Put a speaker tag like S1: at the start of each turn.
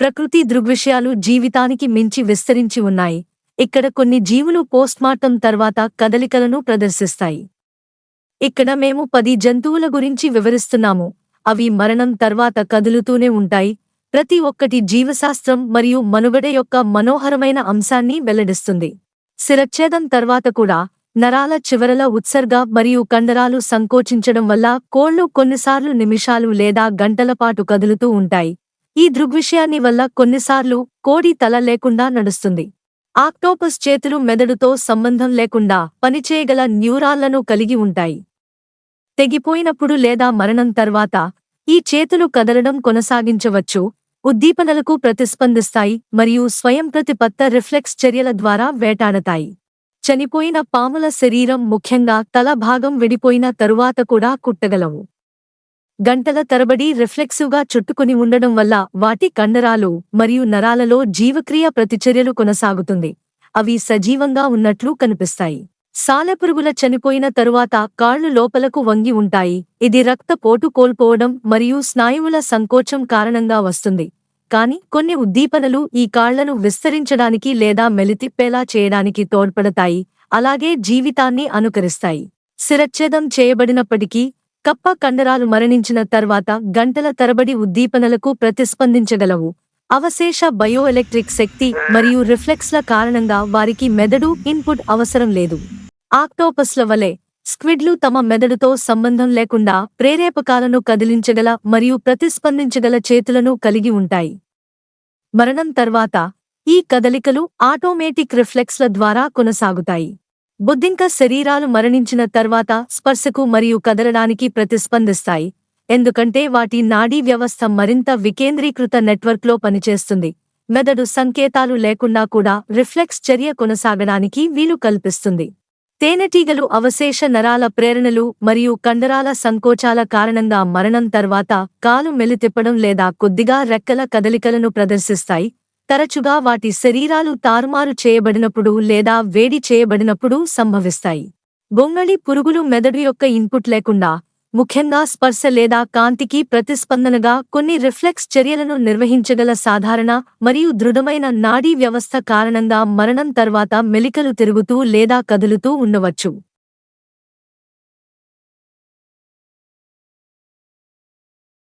S1: ప్రకృతి దృగ్విషయాలు జీవితానికి మించి విస్తరించి ఉన్నాయి. ఇక్కడ కొన్ని జీవులు పోస్ట్మార్టం తర్వాత కదలికలను ప్రదర్శిస్తాయి. ఇక్కడ మేము పది జంతువుల గురించి వివరిస్తున్నాము. అవి మరణం తర్వాత కదులుతూనే ఉంటాయి. ప్రతి ఒక్కటి జీవశాస్త్రం మరియు మనుగడ యొక్క మనోహరమైన అంశాన్ని వెల్లడిస్తుంది. శిరచ్ఛేదం తర్వాత కూడా నరాల చివరల ఉత్సర్గ మరియు కండరాలు సంకోచించడం వల్ల కోళ్ళు కొన్నిసార్లు నిమిషాలు లేదా గంటల పాటు కదులుతూ ఉంటాయి. ఈ దృగ్విషయాన్ని వల్ల కొన్నిసార్లు కోడి తల లేకుండా నడుస్తుంది. ఆక్టోపస్ చేతులు మెదడుతో సంబంధం లేకుండా పనిచేయగల న్యూరాన్లను కలిగి ఉంటాయి. తెగిపోయినప్పుడు లేదా మరణం తర్వాత ఈ చేతులు కదలడం కొనసాగించవచ్చు ఉద్దీపనలకు ప్రతిస్పందిస్తాయి మరియు స్వయంప్రతిపత్త రిఫ్లెక్స్ చర్యల ద్వారా వేటాడతాయి. చనిపోయిన పాముల శరీరం ముఖ్యంగా తల భాగం విడిపోయిన తరువాత కూడా కుట్టగలవు. గంటల తరబడి రిఫ్లెక్సివ్గా చుట్టుకుని ఉండడం వల్ల వాటి కండరాలు మరియు నరాలలో జీవక్రియ ప్రతిచర్యలు కొనసాగుతుంది. అవి సజీవంగా ఉన్నట్లు కనిపిస్తాయి. సాలెపురుగుల చనిపోయిన తరువాత కాళ్ళు లోపలకు వంగి ఉంటాయి. ఇది రక్తపోటు కోల్పోవడం మరియు స్నాయువుల సంకోచం కారణంగా వస్తుంది. కాని కొన్ని ఉద్దీపనలు ఈ కాళ్ళను విస్తరించడానికి లేదా మెలితిప్పేలా చేయడానికి తోడ్పడతాయి. అలాగే జీవితాన్ని అనుకరిస్తాయి. శిరచ్ఛేదం చేయబడినప్పటికీ కప్ప కండరాలు మరణించిన తర్వాత గంటల తరబడి ఉద్దీపనలకు ప్రతిస్పందించగలవు. అవశేష బయోఎలక్ట్రిక్ శక్తి మరియు రిఫ్లెక్స్ల కారణంగా వారికి మెదడు ఇన్పుట్ అవసరం లేదు. ఆక్టోపస్ల వలె స్క్విడ్లు తమ మెదడుతో సంబంధం లేకుండా ప్రేరేపకాలను కదిలించగల మరియు ప్రతిస్పందించగల చేతులను కలిగి ఉంటాయి. మరణం తర్వాత ఈ కదలికలు ఆటోమేటిక్ రిఫ్లెక్స్ల ద్వారా కొనసాగుతాయి. బుద్ధింక శరీరాలు మరణించిన తర్వాత స్పర్శకు మరియు కదలడానికి ప్రతిస్పందిస్తాయి ఎందుకంటే వాటి నాడీ వ్యవస్థ మరింత వికేంద్రీకృత నెట్వర్క్లో పనిచేస్తుంది. మెదడు సంకేతాలు లేకుండా కూడా రిఫ్లెక్స్ చర్య కొనసాగడానికి వీలు కల్పిస్తుంది. తేనెటీగలు అవశేష నరాల ప్రేరణలు మరియు కండరాల సంకోచాల కారణంగా మరణం తర్వాత కాలు మెలితిప్పడం లేదా కొద్దిగా రెక్కల కదలికలను ప్రదర్శిస్తాయి తరచుగా వాటి శరీరాలు తారుమారు చేయబడినప్పుడు లేదా వేడి చేయబడినప్పుడు సంభవిస్తాయి. గొంగళి పురుగులు మెదడు యొక్క ఇన్పుట్ లేకుండా ముఖ్యంగా స్పర్శ లేదా కాంతికి ప్రతిస్పందనగా కొన్ని రిఫ్లెక్స్ చర్యలను నిర్వహించగల సాధారణ మరియు దృఢమైన నాడీ వ్యవస్థ కారణంగా మరణం తర్వాత మెలికలు తిరుగుతూ లేదా కదులుతూ ఉండవచ్చు.